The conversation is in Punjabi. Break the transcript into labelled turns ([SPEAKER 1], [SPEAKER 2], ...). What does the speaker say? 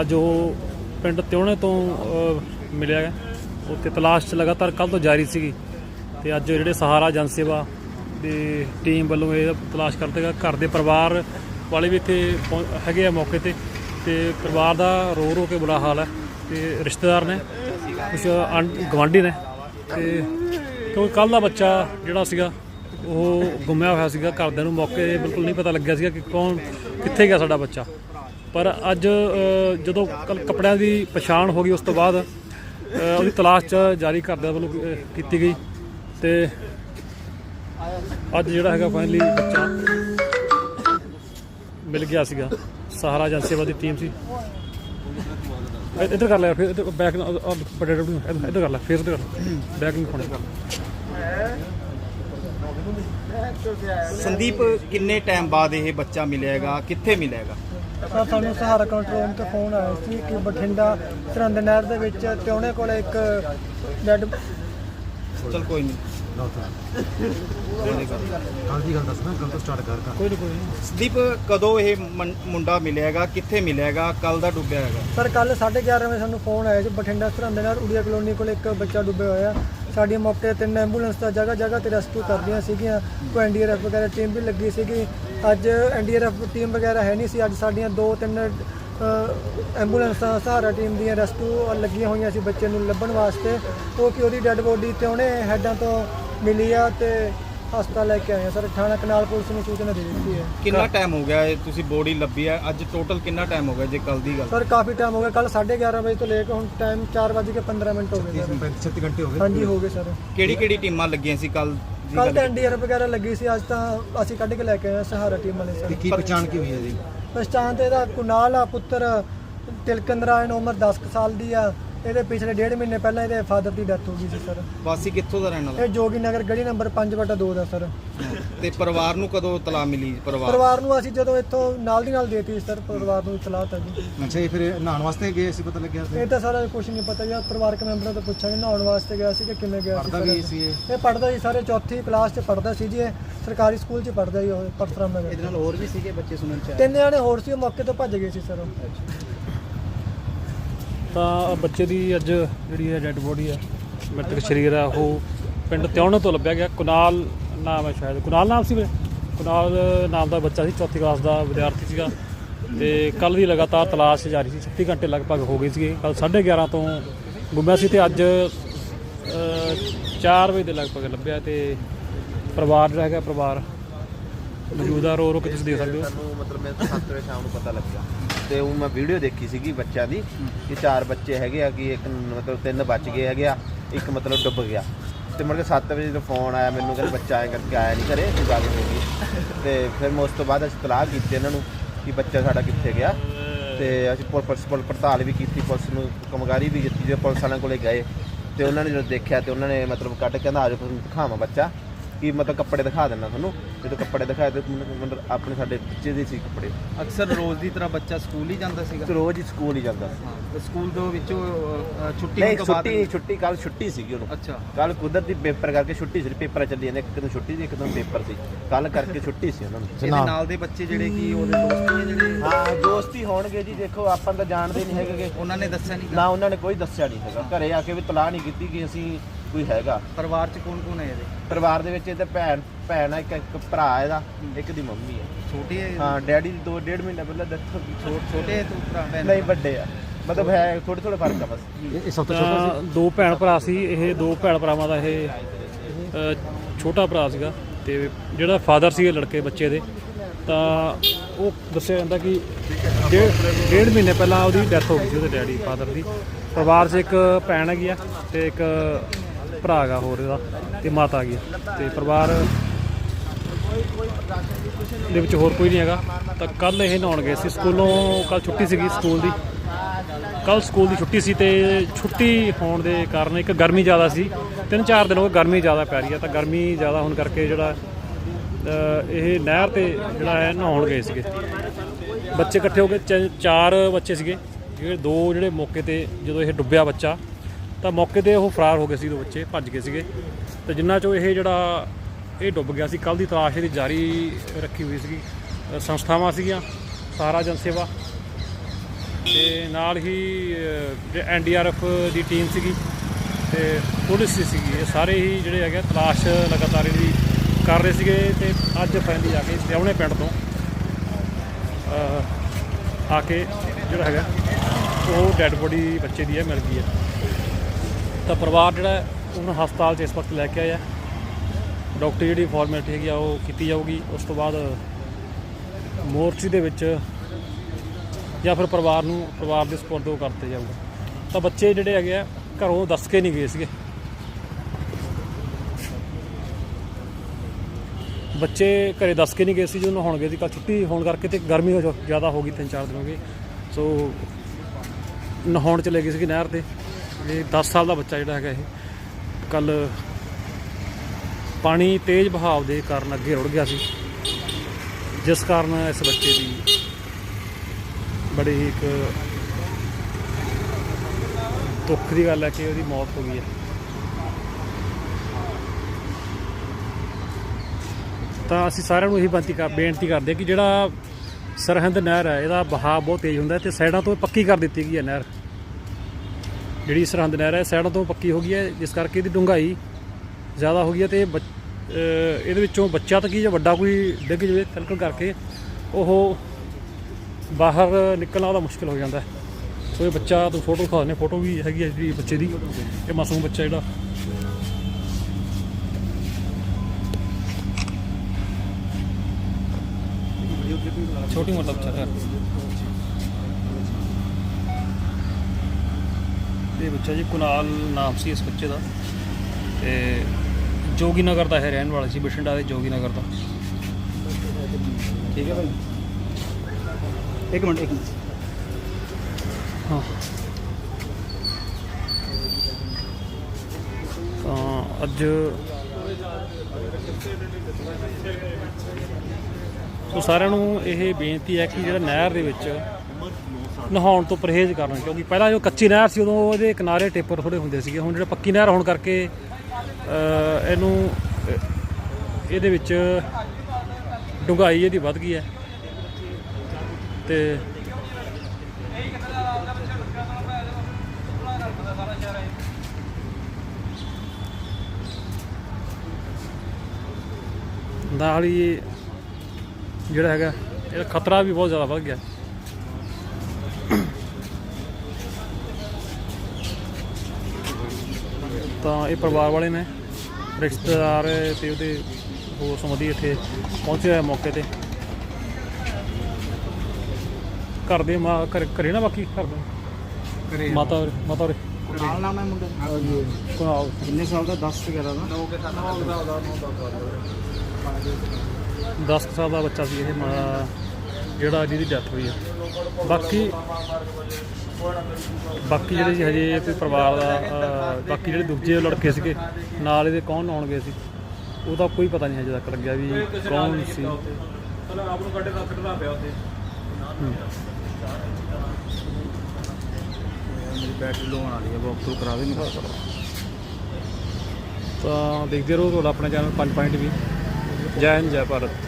[SPEAKER 1] ਅੱਜ ਉਹ ਪਿੰਡ ਤਿਉਣੇ ਤੋਂ ਮਿਲਿਆ ਹੈ। ਉੱਥੇ ਤਲਾਸ਼ ਲਗਾਤਾਰ ਕੱਲ ਤੋਂ ਜਾਰੀ ਸੀਗੀ। ਤੇ ਅੱਜ ਜਿਹੜੇ ਸਹਾਰਾ ਜਨ ਸੇਵਾ ਦੀ ਟੀਮ ਵੱਲੋਂ ਇਹ ਤਲਾਸ਼ ਕਰਦੇ ਗਾ ਘਰ ਦੇ ਪਰਿਵਾਰ ਵਾਲੇ ਵੀ ਇੱਥੇ ਪਹੁੰ- ਹੈਗੇ ਆ ਮੌਕੇ ਤੇ। ਤੇ ਪਰਿਵਾਰ ਦਾ ਰੋ ਰੋ ਕੇ ਬੁਰਾ ਹਾਲ ਹੈ। ਤੇ ਰਿਸ਼ਤੇਦਾਰ ਨੇ ਕੁਝ ਗਵਾਂਢੀ ਨੇ। ਤੇ ਕਿਉਂਕਿ ਕੱਲ ਦਾ ਬੱਚਾ ਜਿਹੜਾ ਸੀਗਾ, ਉਹ ਗੁੰਮਿਆ ਹੋਇਆ ਸੀਗਾ ਘਰਦਿਆਂ ਨੂੰ। ਮੌਕੇ ਬਿਲਕੁਲ ਨਹੀਂ ਪਤਾ ਲੱਗਿਆ ਸੀਗਾ ਕਿ ਕੌਣ, ਕਿੱਥੇ ਗਿਆ ਸਾਡਾ ਬੱਚਾ। ਪਰ ਅੱਜ ਜਦੋਂ ਕੱਲ ਕੱਪੜਿਆਂ ਦੀ ਪਛਾਣ ਹੋ ਗਈ, ਉਸ ਤੋਂ ਬਾਅਦ ਉਹਦੀ ਤਲਾਸ਼ ਚ ਜਾਰੀ ਘਰਦਿਆਂ ਵੱਲੋਂ ਕੀਤੀ ਗਈ ਤੇ ਅੱਜ ਜਿਹੜਾ ਹੈਗਾ ਫਾਈਨਲੀ ਬੱਚਾ ਮਿਲ ਗਿਆ ਸੀਗਾ। ਸਹਾਰਾ ਜਨ ਸੇਵਾ ਦੀ ਟੀਮ ਸੀ। ਇੱਧਰ ਕਰ ਲੈ, ਫਿਰ ਬੈਕ ਬੜੇ ਇੱਧਰ ਕਰ ਲੈ, ਫਿਰ ਇੱਧਰ ਕਰ ਲੈ। ਬੈਕ ਨਹੀਂ ਖੋਣੇ
[SPEAKER 2] ਸੰਦੀਪ, ਕਿੰਨੇ ਟਾਈਮ ਬਾਅਦ ਇਹ ਬੱਚਾ ਮਿਲੇਗਾ ਕਿੱਥੇ ਮਿਲੇਗਾ
[SPEAKER 3] ਸਰ ਸਾਨੂੰ ਸਹਾਰਾ ਕੰਟਰੋਲ ਰੂਮ ਤੋਂ ਫੋਨ ਆਇਆ ਸੀ ਕਿ ਬਠਿੰਡਾ ਸਰਹੰਦ ਨਹਿਰ ਦੇ ਵਿੱਚ ਤਿਉਣੇ ਕੋਲ ਇੱਕ ਡੈਡ
[SPEAKER 2] ਚਲ ਕੋਈ ਨਹੀਂ
[SPEAKER 4] ਕੱਲ ਦੀ ਗੱਲ ਦੱਸਣਾ ਕੱਲ ਤੋਂ ਸਟਾਰਟ ਕਰ ਕਰ
[SPEAKER 1] ਕੋਈ ਨਹੀਂ ਕੋਈ ਨਹੀਂ
[SPEAKER 2] ਸੰਦੀਪ ਕਦੋਂ ਇਹ ਮੰ- ਮੁੰਡਾ ਮਿਲੇਗਾ ਕਿੱਥੇ ਮਿਲੇਗਾ ਕੱਲ ਦਾ ਡੁੱਬਿਆ ਹੈਗਾ
[SPEAKER 3] ਸਰ ਕੱਲ 11:30 ਵਜੇ ਸਾਨੂੰ ਫੋਨ ਆਇਆ ਸੀ ਬਠਿੰਡਾ ਸਰਹੰਦ ਨਹਿਰ ਉੜੀਆ ਕਲੋਨੀ ਕੋਲ ਇੱਕ ਬੱਚਾ ਡੁੱਬਿਆ ਹੋਇਆ। ਸਾਡੀ ਮੌਕੇ ਤੇ ਤਿੰਨ ਐਂਬੂਲੈਂਸ ਤਾਂ ਜਗ੍ਹਾ ਜਗ੍ਹਾ ਤੇ ਰੈਸਕਿਊ ਕਰਦੀਆਂ ਸੀਗੀਆਂ। ਕੋਈ ਐਨਡੀਆਰਐਫ ਵਗੈਰਾ ਟੀਮ ਵੀ ਲੱਗੀ ਸੀਗੀ। ਅੱਜ ਐਨਡੀਆਰਐਫ ਟੀਮ ਵਗੈਰਾ ਹੈ ਨਹੀਂ ਸੀ। ਅੱਜ ਸਾਡੀਆਂ ਦੋ ਤਿੰਨ ਐਂਬੂਲੈਂਸਾਂ ਸਹਾਰਾ ਟੀਮ ਦੀਆਂ ਰੈਸਕਿਊ ਲੱਗੀਆਂ ਹੋਈਆਂ ਸੀ ਬੱਚੇ ਨੂੰ ਲੱਭਣ ਵਾਸਤੇ। ਉਹ ਕਿ ਉਹਦੀ ਡੈੱਡ ਬੋਡੀ ਤੇ ਉਹਨੇ ਹੈਡਾਂ ਤੋਂ ਮਿਲੀ ਆ ਤੇ ਹਸਪਤਾਲ ਲੈ ਕੇ ਆਏ ਆ ਸਰ ਥਾਣਾ ਕਨਾਲ ਪੁਲਿਸ ਨੂੰ ਸੂਚਨਾ ਦੇ ਦਿੱਤੀ ਹੈ।
[SPEAKER 2] ਕਿੰਨਾ ਟਾਈਮ ਹੋ ਗਿਆ ਇਹ ਤੁਸੀਂ ਬੋਡੀ ਲੱਭੀ ਹੈ? ਅੱਜ ਟੋਟਲ ਕਿੰਨਾ ਟਾਈਮ ਹੋ ਗਿਆ ਜੇ ਕੱਲ ਦੀ ਗੱਲ?
[SPEAKER 3] ਸਰ ਕਾਫੀ ਟਾਈਮ ਹੋ ਗਿਆ। ਕੱਲ 11:30 ਵਜੇ ਤੋਂ ਲੈ ਕੇ ਹੁਣ ਟਾਈਮ 4:15 ਮਿੰਟ ਹੋ ਗਏ ਸਰ।
[SPEAKER 4] 36 ਘੰਟੇ ਹੋ ਗਏ।
[SPEAKER 3] ਹਾਂਜੀ ਹੋ ਗਏ ਸਰ।
[SPEAKER 2] ਕਿਹੜੀ ਕਿਹੜੀ ਟੀਮਾਂ ਲੱਗੀਆਂ ਸੀ ਕੱਲ
[SPEAKER 3] ਕੱਲ ਤਾਂ ਐਨਡੀਆਰ ਵਗੈਰਾ ਲੱਗੀ ਸੀ। ਅੱਜ ਤਾਂ ਅਸੀਂ ਕੱਢ ਕੇ ਲੈ ਕੇ ਆਏ ਹਾਂ ਸਹਾਰਾ ਟੀਮ ਵਾਲੇ
[SPEAKER 4] ਤੇ
[SPEAKER 3] ਸਰ
[SPEAKER 4] ਕੀ ਪਛਾਣ ਕੀ ਹੋਈ ਹੈ ਜੀ?
[SPEAKER 3] ਪਛਾਣ ਤੇ ਇਹਦਾ ਕੁਨਾਲ ਆ ਪੁੱਤਰ ਤਿਲਕੰਦਰਾਇਨ ਉਮਰ 10 ਕੁ ਸਾਲ ਦੀ ਆ। ਇਹਦੇ ਪਿਛਲੇ ਡੇਢ ਮਹੀਨੇ ਪਹਿਲਾਂ ਇਹਦੇ ਫਾਦਰ ਦੀ ਡੈਥ ਹੋ ਗਈ ਸੀ ਸਰ
[SPEAKER 2] ਵਾਸੀ ਕਿੱਥੋਂ ਦਾ ਰਹਿਣ ਵਾਲਾ?
[SPEAKER 3] ਇਹ ਜੋਗੀ ਨਗਰ ਗਲੀ ਨੰਬਰ 5/2 ਦਾ ਸਰ
[SPEAKER 2] ਤੇ ਪਰਿਵਾਰ ਨੂੰ ਕਦੋਂ ਤਲਾ ਮਿਲੀ? ਪਰਿਵਾਰ?
[SPEAKER 3] ਪਰਿਵਾਰ ਨੂੰ ਅਸੀਂ ਜਦੋਂ ਇੱਥੋਂ ਨਾਲ ਦੀ ਨਾਲ ਦੇਤੀ ਸਰ ਪਰਿਵਾਰ ਨੂੰ ਇਤਲਾਹ ਤਾਂ ਜੀ।
[SPEAKER 4] ਅੱਛਾ ਇਹ ਫਿਰ ਨਹਾਉਣ ਵਾਸਤੇ ਗਏ ਸੀ ਪਤਾ ਲੱਗਿਆ ਸੀ
[SPEAKER 3] ਇਹ ਤਾਂ ਸਾਰਾ ਕੁਝ ਨਹੀਂ ਪਤਾ ਯਾਰ ਪਰਿਵਾਰਕ ਮੈਂਬਰਾਂ ਤੋਂ ਪੁੱਛਾਂਗੇ ਨਹਾਉਣ ਵਾਸਤੇ ਗਿਆ ਸੀ ਕਿ ਕਿਵੇਂ ਗਿਆ ਸੀ
[SPEAKER 4] ਪੜਦਾ
[SPEAKER 3] ਸਰ
[SPEAKER 4] ਵੀ ਸੀ ਇਹ?
[SPEAKER 3] ਇਹ ਪੜਦਾ ਜੀ ਸਾਰੇ ਚੌਥੀ ਕਲਾਸ 'ਚ ਪੜਦਾ ਸੀ ਜੀ ਇਹ ਸਰਕਾਰੀ ਸਕੂਲ 'ਚ ਪੜਦਾ ਜੀ ਉਹ ਪਰਸਰਾਮ ਨਗਰ।
[SPEAKER 2] ਨਾਲ ਹੋਰ ਵੀ ਸੀਗੇ ਬੱਚੇ ਸੁਣਨ ਚ
[SPEAKER 3] ਤਿੰਨ ਜਣੇ ਹੋਰ ਸੀ ਉਹ ਮੌਕੇ ਤੋਂ ਭੱਜ ਗਏ ਸੀ ਸਰ ਉਹ।
[SPEAKER 1] ਤਾਂ ਬੱਚੇ ਦੀ ਅੱਜ ਜਿਹੜੀ ਹੈ ਡੈੱਡ ਬੋਡੀ ਹੈ, ਮ੍ਰਿਤਕ ਸਰੀਰ ਹੈ, ਉਹ ਪਿੰਡ ਤਿਉਣਾ ਤੋਂ ਲੱਭਿਆ ਗਿਆ। ਕੁਨਾਲ ਨਾਮ ਹੈ ਸ਼ਾਇਦ। ਕੁਨਾਲ ਨਾਮ ਸੀ ਵੀਰੇ? ਕੁਨਾਲ ਨਾਮ ਦਾ ਬੱਚਾ ਸੀ, ਚੌਥੀ ਕਲਾਸ ਦਾ ਵਿਦਿਆਰਥੀ ਸੀਗਾ। ਤੇ ਕੱਲ ਦੀ ਲਗਾਤਾਰ ਤਲਾਸ਼ ਜਾਰੀ ਸੀ। 36 ਘੰਟੇ ਲਗਭਗ ਹੋ ਗਏ ਸੀਗੇ। ਕੱਲ 11:30 ਤੋਂ ਗੁੰਮਿਆ ਸੀ ਤੇ ਅੱਜ 4 ਵਜੇ ਦੇ ਲਗਭਗ ਲੱਭਿਆ ਤੇ ਪਰਿਵਾਰ ਜਿਹੜਾ ਹੈਗਾ, ਪਰਿਵਾਰ ਮੌਜੂਦਾ ਰੋ ਰੋ ਕੇ ਤੁਸੀਂ ਦੇਖ ਸਕਦੇ ਹੋ।
[SPEAKER 5] ਸਾਨੂੰ ਮਤਲਬ ਮੈਂ 7 ਵਜੇ ਸ਼ਾਮ ਨੂੰ ਪਤਾ ਲੱਗਿਆ। ਤੇ ਉਹ ਮੈਂ ਵੀਡੀਓ ਦੇਖੀ ਸੀਗੀ ਬੱਚਿਆਂ ਦੀ, ਕਿ ਚਾਰ ਬੱਚੇ ਹੈਗੇ ਆ ਕਿ ਇੱਕ ਮਤਲਬ ਤਿੰਨ ਬਚ ਗਏ ਹੈਗੇ ਆ, ਇੱਕ ਮਤਲਬ ਡੁੱਬ ਗਿਆ। ਤੇ ਮੁੜ ਕੇ 7 ਵਜੇ ਜਦੋਂ ਫੋਨ ਆਇਆ, ਮੈਨੂੰ ਕਹਿੰਦੇ ਬੱਚਾ ਆਇਆ ਕਰਕੇ ਆਇਆ ਨਹੀਂ ਘਰੇ ਤੇ ਗੱਲ ਹੋ ਗਈ ਤੇ ਫਿਰ ਮੈਂ ਉਸ ਤੋਂ ਬਾਅਦ ਅਸੀਂ ਤਲਾਹ ਕੀਤੀ ਇਹਨਾਂ ਨੂੰ ਕਿ ਬੱਚਾ ਸਾਡਾ ਕਿੱਥੇ ਗਿਆ। ਤੇ ਅਸੀਂ ਪੁਲ- ਪੁਲਿਸ ਕੋਲ ਪੜਤਾਲ ਵੀ ਕੀਤੀ, ਪੁਲਿਸ ਨੂੰ ਕਮਗਾਰੀ ਵੀ ਕੀਤੀ ਜੇ ਪੁਲਿਸ ਵਾਲਿਆਂ ਕੋਲੇ ਗਏ। ਤੇ ਉਹਨਾਂ ਨੇ ਜਦੋਂ ਦੇਖਿਆ ਤੇ ਉਹਨਾਂ ਨੇ ਮਤਲਬ ਕੱਢ ਕੇ ਕਹਿੰਦਾ ਆਜੋ ਤੁਹਾਨੂੰ ਦਿਖਾਵਾਂ ਬੱਚਾ। ਕਿ ਮਤਲਬ ਕੱਪੜੇ ਦਿਖਾ ਦਿੰਦਾ ਤੁਹਾਨੂੰ। ਜਦੋਂ ਕੱਪੜੇ ਦਿਖਾਏ ਤੇ ਮਤਲਬ ਆਪਣੇ ਸਾਡੇ ਬੱਚੇ ਦੇ ਸੀ ਕੱਪੜੇ।
[SPEAKER 2] ਅਕਸਰ ਰੋਜ਼ ਦੀ ਤਰ੍ਹਾਂ ਬੱਚਾ ਸਕੂਲ ਹੀ ਜਾਂਦਾ ਸੀਗਾ?
[SPEAKER 5] ਤੇ ਰੋਜ਼ ਹੀ ਸਕੂਲ ਹੀ ਜਾਂਦਾ ਸੀ।
[SPEAKER 2] ਤੇ ਸਕੂਲ ਦੇ ਵਿੱਚੋਂ ਛੁੱਟੀ
[SPEAKER 5] ਨਹੀਂ
[SPEAKER 2] ਤੋਂ ਬਾਅਦ
[SPEAKER 5] ਛੁੱਟੀ ਛੁੱਟੀ ਕੱਲ ਛੁੱਟੀ ਸੀਗੀ ਉਹਨੂੰ।
[SPEAKER 2] ਅੱਛਾ।
[SPEAKER 5] ਕੱਲ ਕੁਦਰਤੀ ਪੇਪਰ ਕਰਕੇ ਛੁੱਟੀ ਸੀ ਪੇਪਰ ਚੱਲੀ ਜਾਂਦੇ ਇੱਕ ਦਿਨ ਛੁੱਟੀ ਸੀ ਇੱਕ ਦਿਨ ਪੇਪਰ ਸੀ। ਕੱਲ ਕਰਕੇ ਛੁੱਟੀ ਸੀ ਉਹਨਾਂ ਨੂੰ।
[SPEAKER 2] ਇਹਦੇ ਨਾਲ ਦੇ ਬੱਚੇ ਜਿਹੜੇ ਕੀ ਉਹਦੇ ਦੋਸਤ ਨੇ ਜਿਹੜੇ?
[SPEAKER 5] ਹਾਂ ਦੋਸਤੀ ਹੋਣਗੇ ਜੀ ਦੇਖੋ ਆਪਾਂ ਤਾਂ ਜਾਣਦੇ ਨਹੀਂ ਹੈਗੇ ਗੇ।
[SPEAKER 2] ਉਹਨਾਂ ਨੇ ਦੱਸਿਆ ਨਹੀਂ
[SPEAKER 5] ਨਾ ਉਹਨਾਂ ਨੇ ਕੋਈ ਦੱਸਿਆ ਨਹੀਂ ਹੈਗਾ। ਘਰੇ ਆ ਕੇ ਵੀ ਤਲਾਹ ਨਹੀਂ ਕੀਤੀ ਕਿ ਅਸੀਂ ਕੋਈ ਹੈਗਾ।
[SPEAKER 2] ਪਰਿਵਾਰ ਚ ਕੌਣ ਕੌਣ ਹੈ ਇਹਦੇ?
[SPEAKER 5] ਪਰਿਵਾਰ ਦੇ ਵਿੱਚ ਇਹਦੇ ਭੈਣ ਭੈਣ ਆ ਇੱਕ ਇੱਕ ਭਰਾ ਇਹਦਾ ਇੱਕ ਦੀ ਮੰਮੀ ਹੈ
[SPEAKER 2] ਛੋਟੇ ਹੈ
[SPEAKER 5] ਹਾਂ ਡੈਡੀ ਦੀ ਦੋ ਡੇਢ ਮਹੀਨਾ ਪਹਿਲਾਂ ਡੈਥ ਹੋ ਗਈ।
[SPEAKER 2] ਛੋਟ- ਛੋਟੇ ਤੂੰ ਭਰਾ ਭੈਣ?
[SPEAKER 5] ਨਹੀਂ ਵੱਡੇ ਆ। ਮਤਲਬ ਹੈ ਥੋੜੇ ਥੋੜੇ ਫ਼ਰਕ ਆ ਬਸ।
[SPEAKER 4] ਇਹ ਇਹ ਸਭ ਤੋਂ ਛੋਟਾ
[SPEAKER 1] ਤਾਂ ਦੋ ਭੈਣ ਭਰਾ ਸੀ ਇਹ ਦੋ ਭੈਣ ਭਰਾਵਾਂ ਦਾ ਇਹ ਛੋਟਾ ਭਰਾ ਸੀਗਾ। ਤੇ ਜਿਹੜਾ ਫਾਦਰ ਸੀਗੇ ਲੜਕੇ ਬੱਚੇ ਦੇ ਤਾਂ ਉਹ ਦੱਸਿਆ ਜਾਂਦਾ ਕਿ ਡੇਢ ਡੇਢ ਮਹੀਨੇ ਪਹਿਲਾਂ ਉਹਦੀ ਡੈਥ ਹੋ ਗਈ ਸੀ ਉਹਦੇ ਡੈਡੀ ਫਾਦਰ ਦੀ। ਪਰਿਵਾਰ 'ਚ ਇੱਕ ਭੈਣ ਹੈਗੀ ਆ ਤੇ ਇੱਕ ਭਰਾ ਗਾ ਹੋਰ ਇਹਦਾ ਤੇ ਮਾਤਾ ਹੈਗੀ ਆ। ਤੇ ਪਰਿਵਾਰ ਦੇ ਵਿੱਚ ਹੋਰ ਕੋਈ ਨਹੀਂ ਹੈਗਾ। ਤਾਂ ਕੱਲ ਇਹ ਨਹਾਉਣ ਗਏ ਸੀ। ਸਕੂਲੋਂ ਕੱਲ ਛੁੱਟੀ ਸੀਗੀ ਸਕੂਲ ਦੀ। ਕੱਲ ਸਕੂਲ ਦੀ ਛੁੱਟੀ ਸੀ ਤੇ ਛੁੱਟੀ ਹੋਣ ਦੇ ਕਾਰਨ ਇੱਕ ਗਰਮੀ ਜ਼ਿਆਦਾ ਸੀ। ਤਿੰਨ ਚਾਰ ਦਿਨ ਹੋ ਗਏ ਗਰਮੀ ਜ਼ਿਆਦਾ ਪੈ ਰਹੀ ਹੈ ਤਾਂ ਗਰਮੀ ਜ਼ਿਆਦਾ ਹੋਣ ਕਰਕੇ ਜਿਹੜਾ ਇਹ ਨਹਿਰ ਤੇ ਜਿਹੜਾ ਹੈ ਨਹਾਉਣ ਗਏ ਸੀਗੇ। ਬੱਚੇ ਇਕੱਠੇ ਹੋ ਕੇ ਚ- ਚਾਰ ਬੱਚੇ ਸੀਗੇ। ਜਿਹੜੇ ਦੋ ਜਿਹੜੇ ਮੌਕੇ ਤੇ ਜਦੋਂ ਇਹ ਡੁੱਬਿਆ ਬੱਚਾ ਤਾਂ ਮੌਕੇ ਤੇ ਉਹ ਫਰਾਰ ਹੋ ਗਏ ਸੀ ਦੋ ਬੱਚੇ, ਭੱਜ ਗਏ ਸੀਗੇ। ਤੇ ਜਿੰਨਾ ਚੋਂ ਇਹ ਜਿਹੜਾ ਇਹ ਡੁੱਬ ਗਿਆ ਸੀ ਕੱਲ ਦੀ ਤਲਾਸ਼ ਇਹਦੀ ਜਾਰੀ ਰੱਖੀ ਹੋਈ ਸੀਗੀ। ਸੰਸਥਾਵਾਂ ਸੀਗੀਆਂ, ਸਾਰਾ ਜਨ ਸੇਵਾ। ਤੇ ਨਾਲ ਹੀ ਐਨਡੀਆਰਐਫ ਦੀ ਟੀਮ ਸੀਗੀ, ਤੇ ਪੁਲਿਸ ਸੀਗੀ। ਇਹ ਸਾਰੇ ਹੀ ਜਿਹੜੇ ਹੈਗੇ ਤਲਾਸ਼ ਲਗਾਤਾਰ ਇਹਦੀ ਕਰ ਰਹੇ ਸੀਗੇ ਤੇ ਅੱਜ ਫਾਈਨਲੀ ਜਾ ਕੇ ਸਿਆਉਣੇ ਪਿੰਡ ਤੋਂ। ਆ ਕੇ ਜਿਹੜਾ ਹੈਗਾ, ਉਹ ਡੈੱਡ ਬੋਡੀ ਬੱਚੇ ਦੀ ਹੈ, ਮਿਲ ਗਈ ਹੈ। ਤਾਂ ਪਰਿਵਾਰ ਜਿਹੜਾ ਉਹਨੂੰ ਹਸਪਤਾਲ 'ਚ ਇਸ ਵਕਤ ਲੈ ਕੇ ਆਇਆ। ਡਾਕਟਰ ਜਿਹੜੀ ਫਾਰਮੈਲਿਟੀ ਹੈਗੀ ਆ, ਉਹ ਕੀਤੀ ਜਾਊਗੀ। ਉਸ ਤੋਂ ਬਾਅਦ ਮੋਰਚੀ ਦੇ ਵਿੱਚ ਜਾਂ ਫਿਰ ਪਰਿਵਾਰ ਨੂੰ, ਪਰਿਵਾਰ ਦੇ ਸਪੁਰਦ ਉਹ ਕਰਤੇ ਜਾਊਗਾ। ਤਾਂ ਬੱਚੇ ਜਿਹੜੇ ਹੈਗੇ ਆ, ਘਰੋਂ ਦੱਸ ਕੇ ਨਹੀਂ ਗਏ ਸੀਗੇ। ਬੱਚੇ ਘਰੇ ਦੱਸ ਕੇ ਨਹੀਂ ਗਏ ਸੀ ਜਦੋਂ ਨਹਾਉਣ ਗਏ ਸੀ ਕੱਲ ਛੁੱਟੀ ਹੋਣ ਕਰਕੇ ਤੇ ਗਰਮੀ ਜ਼ਿਆਦਾ ਹੋ ਗਈ, ਤਿੰਨ ਚਾਰ ਦਿਨ ਹੋ ਗਏ। ਸੋ ਨਹਾਉਣ ਚਲੇ ਗਏ ਸੀਗੇ ਨਹਿਰ ਤੇ। ਇਹ 10 ਸਾਲ ਦਾ ਬੱਚਾ ਜਿਹੜਾ ਹੈਗਾ ਇਹ। ਕੱਲ ਪਾਣੀ ਤੇਜ਼ ਬਹਾਵ ਦੇ ਕਾਰਨ ਅੱਗੇ ਰੁੜ ਗਿਆ ਸੀ। ਜਿਸ ਕਾਰਨ ਇਸ ਬੱਚੇ ਦੀ ਬੜੀ ਹੀ ਇੱਕ ਦੁੱਖ ਦੀ ਗੱਲ ਹੈ ਕਿ ਉਹਦੀ ਮੌਤ ਹੋ ਗਈ ਹੈ। ਤਾਂ ਅਸੀਂ ਸਾਰਿਆਂ ਨੂੰ ਇਹੀ ਬੇਨਤੀ ਕਰ ਬੇਨਤੀ ਕਰਦੇ ਕਿ ਜਿਹੜਾ ਸਰਹੰਦ ਨਹਿਰ ਹੈ, ਇਹਦਾ ਬਹਾਅ ਬਹੁਤ ਤੇਜ਼ ਹੁੰਦਾ ਹੈ ਤੇ ਸਾਈਡਾਂ ਤੋਂ ਪੱਕੀ ਕਰ ਦਿੱਤੀ ਗਈ ਹੈ ਨਹਿਰ। ਜਿਹੜੀ ਸਰਹੰਦ ਨਹਿਰ ਹੈ ਸਾਈਡਾਂ ਤੋਂ ਪੱਕੀ ਹੋ ਗਈ ਹੈ, ਜਿਸ ਕਰਕੇ ਇਹਦੀ ਡੂੰਘਾਈ ਜ਼ਿਆਦਾ ਹੋ ਗਈ ਹੈ ਤੇ ਇਹ ਇਹਦੇ ਵਿੱਚੋਂ ਬੱਚਾ ਤਾਂ ਕੀ ਜਾਂ ਵੱਡਾ ਕੋਈ ਡਿੱਗ ਜਾਵੇ, ਤਿਲਕਣ ਕਰਕੇ ਉਹ ਬਾਹਰ ਨਿਕਲਣਾ ਉਹਦਾ ਮੁਸ਼ਕਲ ਹੋ ਜਾਂਦਾ ਸੋ ਇਹ ਬੱਚਾ ਤੋਂ ਫੋਟੋ ਦਿਖਾ ਦਿੰਦੇ ਫੋਟੋ ਵੀ ਹੈਗੀ ਹੈ ਜਿਹੜੀ ਬੱਚੇ ਦੀ, ਇਹ ਮਾਸੂਮ ਬੱਚਾ ਜਿਹੜਾ। ਛੋਟੀ ਮੋਟਾ ਬੱਚਾ ਹੈ। ਇਹ ਬੱਚਾ ਜੀ, ਕੁਨਾਲ ਨਾਮ ਸੀ ਇਸ ਬੱਚੇ ਦਾ। ਤੇ ਜੋਗੀ ਨਗਰ ਦਾ ਹੈ ਰਹਿਣ ਵਾਲਾ ਸੀ, ਬਠਿੰਡਾ ਦੇ ਜੋਗੀ ਨਗਰ ਦਾ। ਠੀਕ ਹੈ ਭਾਈ।
[SPEAKER 2] ਇੱਕ ਮਿੰਟ ਇੱਕ ਮਿੰਟ।
[SPEAKER 1] ਹਾਂ। ਤਾਂ ਅੱਜ ਸੋ ਸਾਰਿਆਂ ਨੂੰ ਇਹ ਬੇਨਤੀ ਹੈ ਕਿ ਜਿਹੜਾ ਨਹਿਰ ਦੇ ਵਿੱਚ ਨਹਾਉਣ ਤੋਂ ਪਰਹੇਜ਼ ਕਰਨਾ ਕਿਉਂਕਿ ਪਹਿਲਾਂ ਜੋ ਕੱਚੀ ਨਹਿਰ ਸੀ, ਉਦੋਂ ਇਹਦੇ ਕਿਨਾਰੇ ਟੇਪਰ ਥੋੜੇ ਹੁੰਦੇ ਸੀਗੇ। ਹੁਣ ਜਿਹੜਾ ਪੱਕੀ ਨਹਿਰ ਹੋਣ ਕਰਕੇ ਇਹਨੂੰ ਇਹਦੇ ਵਿੱਚ ਡੂੰਘਾਈ ਇਹਦੀ ਵੱਧ ਗਈ ਹੈ। ਤੇ ਨਾਲ ਹੀ ਜਿਹੜਾ ਹੈਗਾ, ਇਹਦਾ ਖਤਰਾ ਵੀ ਬਹੁਤ ਜ਼ਿਆਦਾ ਵੱਧ ਗਿਆ। ਤਾਂ ਇਹ ਪਰਿਵਾਰ ਵਾਲੇ ਨੇ ਰਿਸ਼ਤੇਦਾਰ ਤੇ ਉਹਦੇ ਹੋਰ ਸੰਬੰਧੀ ਇੱਥੇ ਪਹੁੰਚੇ ਹੋਏ ਮੌਕੇ ਤੇ। ਘਰ ਦੇ ਮਾਂ ਘਰ- ਘਰੇ ਨਾ ਬਾਕੀ ਘਰ ਦੇ? ਮਾਤਾ ਮਾਤਾ ਉਰੇ
[SPEAKER 2] ਨਾਲ ਨਾਮ ਹੈ ਮੁੰਡੇ?
[SPEAKER 1] ਕੋਲ
[SPEAKER 2] ਕਿੰਨੇ ਸਾਲ ਦਾ? 10 11 ਦਾ?
[SPEAKER 1] 10 ਸਾਲ ਦਾ ਬੱਚਾ ਸੀ ਇਹ ਮਾਂ- ਜਿਹੜਾ ਜਿਹਦੀ ਡੈਥ ਹੋਈ ਹੈ ਬਾਕੀ ਬਾਕੀ ਜਿਹੜੇ ਜੀ ਹਜੇ ਕੋਈ ਪਰਿਵਾਰ ਦਾ ਬਾਕੀ ਜਿਹੜੇ ਦੂਜੇ ਲੜਕੇ ਸੀਗੇ, ਨਾਲ ਇਹਦੇ ਕੌਣ ਆਉਣ ਗਏ ਸੀ, ਉਹਦਾ ਕੋਈ ਪਤਾ ਨਹੀਂ ਹਜੇ ਤੱਕ ਲੱਗਿਆ ਵੀ ਕੌਣ ਸੀ।
[SPEAKER 2] ਮੇਰੀ ਬੈਟਰੀ ਲੋ ਵਾਲੀ ਹੈ ਵਾਕ ਥਰੂ ਕਰਾ ਦੇ ਮੇਰਾ
[SPEAKER 1] ਤਾਂ ਦੇਖਦੇ ਰਹੋ ਤੁਹਾਡਾ ਆਪਣਾ ਚੈਨਲ 5 ਪੁਆਇੰਟ ਵੀ। ਜੈ ਹਿੰਦ, ਜੈ ਭਾਰਤ।